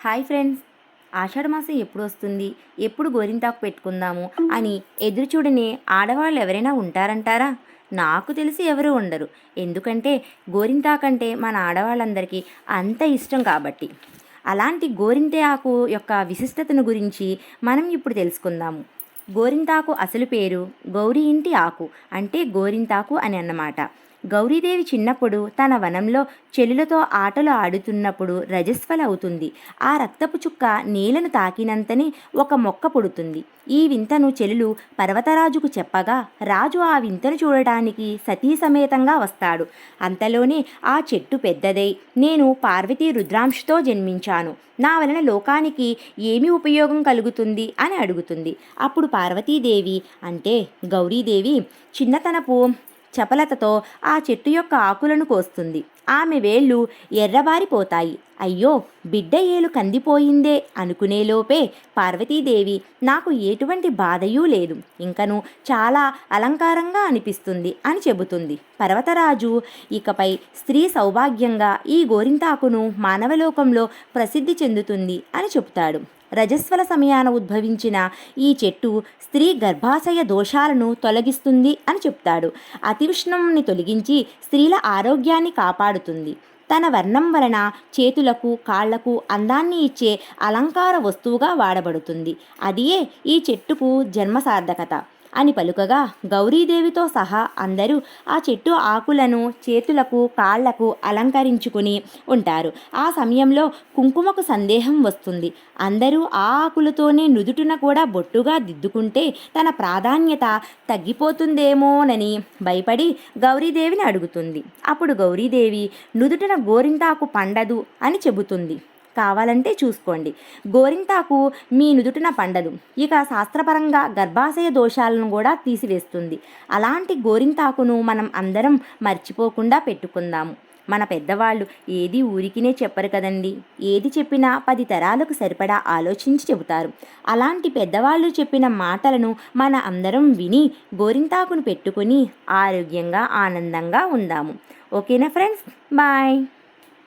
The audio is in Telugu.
హాయ్ ఫ్రెండ్స్ ఆషాఢ మాసం ఎప్పుడు వస్తుంది? ఎప్పుడు గోరింతాకు పెట్టుకుందాము? అని ఎదురు చూడని ఆడవాళ్ళు ఎవరైనా ఉంటారంటారా? నాకు తెలిసి ఎవరు ఉండరు. ఎందుకంటే గోరింతాకంటే మన ఆడవాళ్ళందరికీ అంత ఇష్టం కాబట్టి. అలాంటి గోరింతే ఆకు యొక్క విశిష్టతను గురించి మనం ఇప్పుడు తెలుసుకుందాము. గోరింతాకు అసలు పేరు గౌరీ ఇంటి ఆకు అంటే గోరింతాకు అని అన్నమాట. గౌరీదేవి చిన్నప్పుడు తన వనంలో చెలులతో ఆటలు ఆడుతున్నప్పుడు రజస్వలవుతుంది. ఆ రక్తపు చుక్క నేలను తాకినంతనే ఒక మొక్క పుడుతుంది. ఈ వింతను చెలులు పర్వతరాజుకు చెప్పగా రాజు ఆ వింతను చూడటానికి సతీ సమేతంగా వస్తాడు. అంతలోనే ఆ చెట్టు పెద్దదై నేను పార్వతీ రుద్రాంశతో జన్మించాను. నా వలన లోకానికి ఏమి ఉపయోగం కలుగుతుంది అని అడుగుతుంది. అప్పుడు పార్వతీదేవి అంటే గౌరీదేవి చిన్నతనపు చపలతతో ఆ చెట్టు యొక్క ఆకులను కోస్తుంది. ఆమె వేళ్ళు ఎర్రబారిపోతాయి. అయ్యో బిడ్డ ఏలు కందిపోయిందే అనుకునేలోపే పార్వతీదేవి నాకు ఎటువంటి బాధయూ లేదు. ఇంకను చాలా అలంకారంగా అనిపిస్తుంది అని చెబుతుంది. పర్వతరాజు ఇకపై స్త్రీ సౌభాగ్యంగా ఈ గోరింతాకును మానవలోకంలో ప్రసిద్ధి చెందుతుంది అని చెబుతాడు. రజస్వల సమయాన ఉద్భవించిన ఈ చెట్టు స్త్రీ గర్భాశయ దోషాలను తొలగిస్తుంది అని చెప్తాడు. అతివిష్ణంని తొలగించి స్త్రీల ఆరోగ్యాన్ని కాపాడుతుంది. తన వర్ణం వలన చేతులకు కాళ్ళకు అందాన్ని ఇచ్చే అలంకార వస్తువుగా వాడబడుతుంది. అదియే ఈ చెట్టుకు జన్మసార్థకత. అని పలుకగా గౌరీదేవితో సహా అందరూ ఆ చెట్టు ఆకులను చేతులకు కాళ్ళకు అలంకరించుకుని ఉంటారు. ఆ సమయంలో కుంకుమకు సందేహం వస్తుంది. అందరూ ఆ ఆకులతోనే నుదుటున కూడా బొట్టుగా దిద్దుకుంటే తన ప్రాధాన్యత తగ్గిపోతుందేమోనని భయపడి గౌరీదేవిని అడుగుతుంది. అప్పుడు గౌరీదేవి నుదుటిన గోరింతాకు పండదు అని చెబుతుంది. కావాలంటే చూసుకోండి. గోరింతాకు మీ నుదుటిన పండదు ఇక శాస్త్రపరంగా గర్భాశయ దోషాలను కూడా తీసివేస్తుంది. అలాంటి గోరింతాకును మనం అందరం మర్చిపోకుండా పెట్టుకుందాము. మన పెద్దవాళ్ళు ఏది ఊరికినే చెప్పరు కదండి. ఏది చెప్పినా పది తరాలకు సరిపడా ఆలోచించి చెబుతారు. అలాంటి పెద్దవాళ్ళు చెప్పిన మాటలను మన అందరం విని గోరింతాకును పెట్టుకుని ఆరోగ్యంగా ఆనందంగా ఉందాము. ఓకేనా ఫ్రెండ్స్? బాయ్.